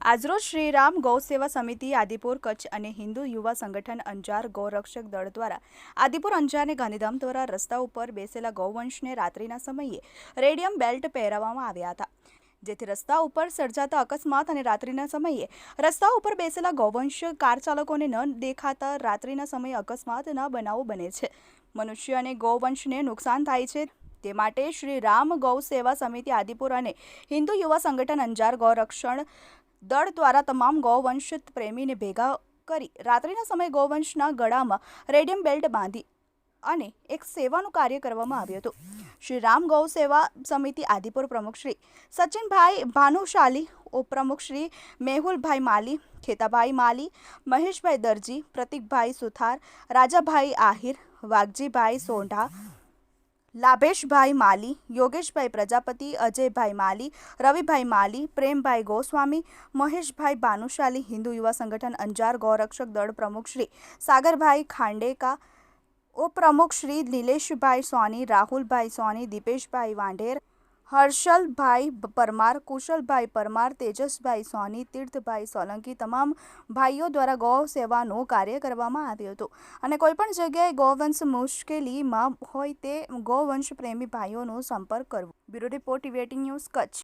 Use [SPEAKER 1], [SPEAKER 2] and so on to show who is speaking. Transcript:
[SPEAKER 1] આજરોજ શ્રીરામ ગૌ સેવા સમિતિ, આદિપુર કચ્છ અને હિન્દુ યુવા સંગઠન અંજાર ગૌરક્ષક દળ દ્વારા આદિપુર અંજારને ગાંધીધામ દ્વારા રસ્તા ઉપર બેસેલા ગૌવંશને રાત્રિના સમયે રેડિયમ બેલ્ટ પહેરાવવામાં આવ્યા હતા, જેથી રસ્તા ઉપર સર્જાતા અકસ્માત અને રાત્રિના સમયે રસ્તા ઉપર બેસેલા ગૌવંશ કાર ચાલકોને ન દેખાતા રાત્રિના સમયે અકસ્માતના બનાવો બને છે. મનુષ્ય અને ગૌવંશને નુકસાન થાય છે. તે માટે શ્રી રામ ગૌ સેવા સમિતિ, આદિપુર અને હિન્દુ યુવા સંગઠન અંજાર ગૌરક્ષણ દળ દ્વારા તમામ ગૌવંશ પ્રેમીને ભેગા કરી રાત્રિના સમયે ગૌવંશના ગળામાં રેડિયમ બેલ્ટ બાંધી અને એક સેવાનું કાર્ય કરવામાં આવ્યું હતું. શ્રી રામ ગૌ સેવા સમિતિ આદિપુર પ્રમુખ શ્રી સચિનભાઈ ભાનુશાલી ઉપપ્રમુખ શ્રી મેહુલભાઈ માલી, ખેતાભાઈ માલી, મહેશભાઈ દરજી, પ્રતિકભાઈ સુથાર, રાજાભાઈ આહિર, વાઘજીભાઈ સોઢા લાભેશભાઈ માલી, યોગેશભાઈ પ્રજાપતિ, અજયભાઈ માલી, રવિભાઈ માલી, પ્રેમભાઈ ગોસ્વામી, મહેશભાઈ ભાનુશાલી હિન્દુ યુવા સંગઠન અંજાર ગૌરક્ષક દળ પ્રમુખ શ્રી સાગરભાઈ ખાંડેકા, ઉપપ્રમુખ શ્રી નિલેશભાઈ સોની, રાહુલભાઈ સોની, દીપેશભાઈ વાંઢેર હર્ષલભાઈ પરમાર, કુશલભાઈ પરમાર, તેજસભાઈ સોની, તીર્થભાઈ સોલંકી તમામ ભાઈઓ દ્વારા ગૌ સેવાનું કાર્ય કરવામાં આવ્યું હતું. અને કોઈપણ જગ્યાએ ગૌવંશ મુશ્કેલીમાં હોય તે ગૌવંશ પ્રેમી ભાઈઓનો સંપર્ક કરવો. બ્યુરો રિપોર્ટ ટિવેટિંગ ન્યૂઝ કચ્છ.